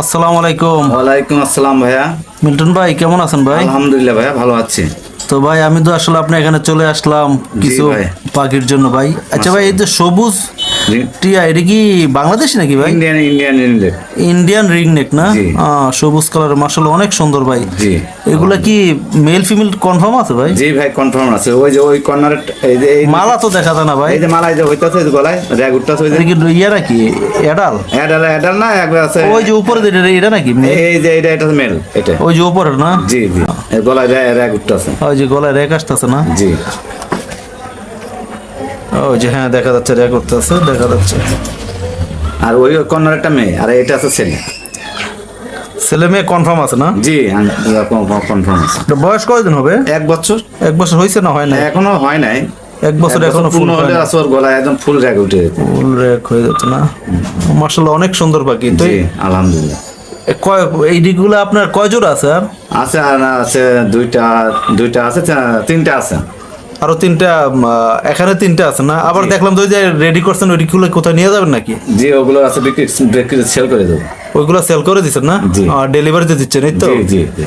আসসালামু আলাইকুম। ওয়ালাইকুম আসসালাম ভাইয়া। মিল্টন ভাই কেমন আছেন ভাই? আলহামদুলিল্লাহ ভাইয়া ভালো আছি। তো ভাই আমি তো আসলে আপনি এখানে চলে আসলাম কিছু ভাই। পাখির জন্য ভাই। আচ্ছা ভাই এই যে সবুজ। টিয়া এটা কি বাংলাদেশি নাকি ভাই? Indian Indian Indian Indian ring neck না? সবুজ কালার মার্শাল অনেক সুন্দর ভাই। জি। এগুলা কি মেল ফিমেল কনফার্ম আছে ভাই? জি ভাই কনফার্ম আছে। ওই যে ওই কর্নার এই যে মালা তো দেখা যায় না ভাই। এই যে মালা যে হইতাছে এই গলায় র্যাগ উঠতাছে ওই যে। কি ইয়ে নাকি এডাল অ্যাডাল অ্যাডাল না একবার আছে ওই যে উপরে যেটা এটা নাকি এই যে এটা এটা মেল এটা। ওই যে উপরের না? জি জি। গলায় র্যা- র্যাগ উঠতাছে। ওই যে গলায় রেক আসতেছে না? জি। ওই যে হ্যাঁ দেখা যাচ্ছে রেক করতেছে দেখা যাচ্ছে। আর ওই কর্নার একটা মেয়ে আর এটা আছে ছেলে। ছেলে মেয়ে কনফার্ম আছে না? জি কনফার্ম আছে। বয়স কয়দিন হবে? এক বছর। এক বছর হয়েছে না হয় না এখনও হয় নাই। এক বছর এখনও ফুল হলে আছে ওর গলায় একদম ফুল র্যাগ উঠে যেত। ফুল রেক হয়ে যেত না? মার্শাল্লাহ অনেক সুন্দর পাখি তো আলহামদুলিল্লাহ। কয় এই দিকগুলো আপনার কয় জোড়া আছে আর? আছে আছে দুইটা দুইটা আছে তিনটা আছে। আরও তিনটা এখানে তিনটা আছে না? আবার দেখলাম তো যে রেডি করছেন ওইগুলো কোথায় নিয়ে যাবেন নাকি? জি ওগুলো আছে বিক্রি সেল করে দেবো। ওইগুলো সেল করে দিচ্ছেন না? জি। ডেলিভারিতে দিচ্ছেন এই তো? জি জি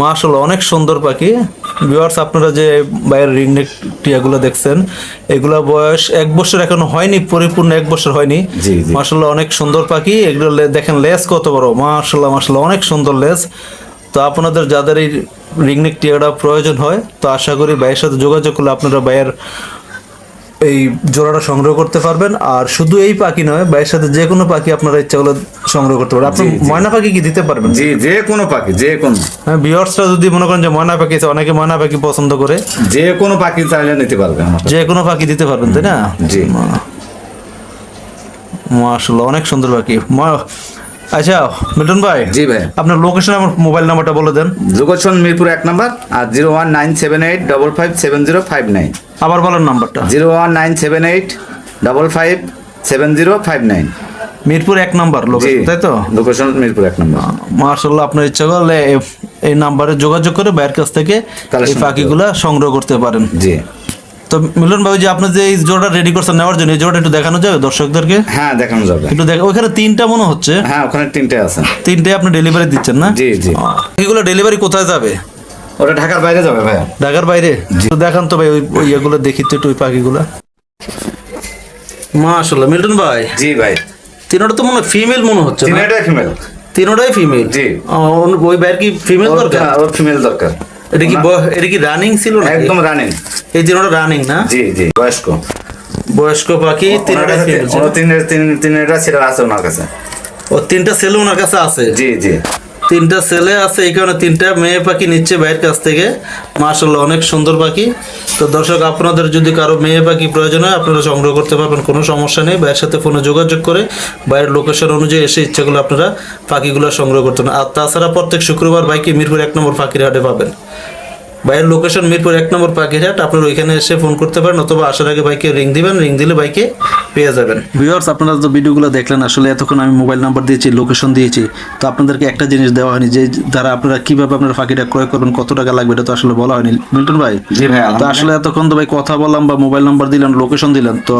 মাশাল্লাহ অনেক সুন্দর পাখি। ভিউয়ার্স আপনারা যে বাইরের রিংনেক টিয়াগুলো দেখছেন এগুলা বয়স এক বছর এখনও হয়নি পরিপূর্ণ এক বছর হয়নি। মাশাল্লাহ অনেক সুন্দর পাখি। এগুলো দেখেন লেস কত বড়। মাশাল্লাহ মাশাল্লাহ অনেক সুন্দর লেস। তো আপনাদের যাদের এই রিংনেক টিয়াটা প্রয়োজন হয় তো আশা করি ভাইয়ের সাথে যোগাযোগ করলে আপনারা ভাইয়ের এই জোড়াটা সংগ্রহ করতে পারবেন। আর শুধু এই পাখি নয় ভাইয়ের সাথে যে কোনো পাখি আপনারা ইচ্ছা করলে সংগ্রহ করতে পারবেন। আপনি। ময়না পাখি কি দিতে পারবেন? জি যে কোনো পাখি যে কোনো। হ্যাঁ ভিউয়ার্সরা যদি মনে করেন যে ময়না পাখি আছে, অনেকে ময়না পাখি পছন্দ করে। যে কোনো পাখি চাইলে নিতে পারবে আমার যে কোনো পাখি দিতে পারবেন তাই না? জি। মাশাল্লাহ অনেক সুন্দর পাখি। মা- আচ্ছা মিল্টন ভাই জি ভাই। আপনার লোকেশন আমার মোবাইল নাম্বারটা বলে দেন। যোগেশন মিরপুর এক নাম্বার আর zero one nine seven eight double five seven zero five nine. আবার বলেন নাম্বারটা। Zero one nine seven eight double five seven zero five nine. Mirpur এক নাম্বার লোকেশন তাই তো? লোকেশন মিরপুর এক নাম্বার। মার্শাল্লাহ আপনার ইচ্ছা করলে এই নাম্বারে যোগাযোগ করে বাইরের কাছ থেকে এই পাখিগুলা সংগ্রহ করতে পারেন। জি। তো মিলন ভাই যে আপনি যে এই জোড়া রেডি করছেন নেওয়ার জন্য এই জোড়া একটু দেখানো যাবে দর্শকদেরকে? হ্যাঁ দেখানো যাবে। একটু দেখ ওইখানে তিনটা মনে হচ্ছে। হ্যাঁ ওখানে তিনটে আছে। তিনটে আপনি ডেলিভারি দিচ্ছেন না? জি জি। এগুলো ডেলিভারি কোথায় যাবে? ওটা ঢাকার বাইরে যাবে ভাইয়া। ঢাকার বাইরে? তো দেখান তো ভাই ওই ইয়েগুলো দেখি তো একটু ওই পাখিগুলো। মাশাল্লাহ মিল্টন ভাই। জি ভাই। তিনোটা তো মনে হয় ফিমেল মনে হচ্ছে না? তিনটাই ফিমেল তিনোটাই ফিমেল জি। ওই বাইর কি ফিমেল দরকার? ফিমেল দরকার। এটা কি এটা কি রানিং ছিল না একদম রানিং এই তিনোটা রানিং না? জি জি বয়স্ক। বয়স্ক পাখি তিনটা তিনোটা তিনটা ছেলে আছে ওনার কাছে। ও তিনটা ছেলে ওনার কাছে আছে? জি জি। তিনটা ছেলে আছে, এই কারণে তিনটা মেয়ে পাখি নিচ্ছে বাইরের কাছ থেকে। মার্শাল্লাহ অনেক সুন্দর পাখি। তো দর্শক, আপনাদের যদি কারও মেয়ে পাখি প্রয়োজন হয়, আপনারা সংগ্রহ করতে পারবেন, কোনো সমস্যা নেই। বাইরের সাথে ফোনে যোগাযোগ করে বাইরের লোকেশন অনুযায়ী এসে ইচ্ছাগুলো আপনারা পাখিগুলো সংগ্রহ করতে পারেন আর তাছাড়া প্রত্যেক শুক্রবার বাইকে মিরপুর এক নম্বর পাখির হাটে পাবেন। বাইরের লোকেশন মিরপুর এক নম্বর পাখির হাট। আপনারা ওইখানে এসে ফোন করতে পারেন অথবা আসার আগে বাইকে রিং দিবেন। রিং দিলে বাইকে পেয়ে যাবেন। ভিউয়ার্স আপনারা তো ভিডিওগুলো দেখলেন আসলে এতক্ষণ আমি মোবাইল নাম্বার দিয়েছি লোকেশন দিয়েছি। তো আপনাদেরকে একটা জিনিস দেওয়া হয়নি যে দ্বারা আপনারা কীভাবে আপনারা পাখিটা ক্রয় করবেন কত টাকা লাগবে এটা তো আসলে বলা হয়নি। মিল্টন ভাই? জি ভাই তো আসলে এতক্ষণ তো ভাই কথা বললাম বা মোবাইল নাম্বার দিলেন লোকেশন দিলেন তো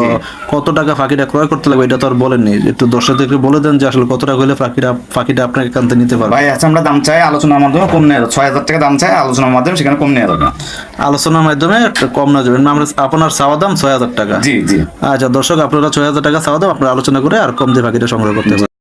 কত টাকা পাখিটা ক্রয় করতে লাগবে এটা তো আর বলেননি। একটু দর্শকদেরকে বলে দেন যে আসলে কত টাকা হলে পাখিটা পাখিটা আপনাকে থেকে নিতে পারবে। ভাই আচ্ছা আমরা দাম চাই আলোচনার মাধ্যমে কম নেওয়া ছয় হাজার টাকা দাম চাই আলোচনার মাধ্যমে সেখানে কম নেওয়া যাবে আলোচনার মাধ্যমে একটা কম না যাবেন আমরা আপনার চাওয়া দাম ছয় হাজার টাকা। জি জি। আচ্ছা দর্শক আপনারা ছয় হাজার টাকা চাওয়া দাম আপনারা আলোচনা করে আর কম দিয়ে বাকিটা সংগ্রহ করতে পারেন।